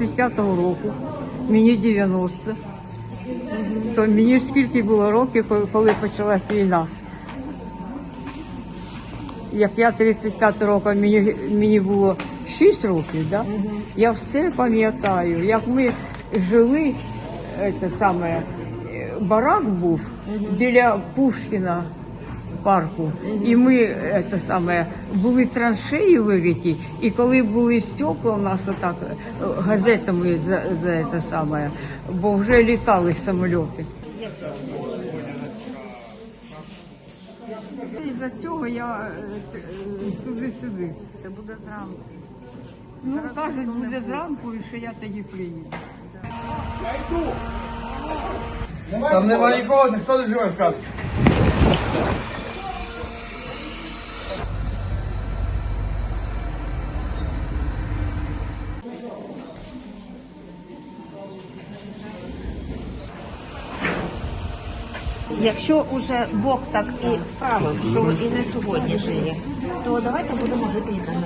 45-го року, мені 90. То мені ж скільки було років, коли- почалась війна. Як я 35 року, мені, мені було 6 років, да? я все пам'ятаю, як ми жили, е, це саме, е, барак був біля Пушкіна парку. І ми е, це саме, були траншеї вириті, і коли були стекла у нас отак е, газетами за, за це саме, бо вже літали самольоти. І за цього я е, т- е, туди-сюди. Це буде зранку. Ну, кажуть, буде зранку, і що я тоді приїду. Там нема нікого, ніхто не живе в хаті. Якщо уже Бог так і вправив, що і не сьогодні живі, то давайте будемо жити і далі.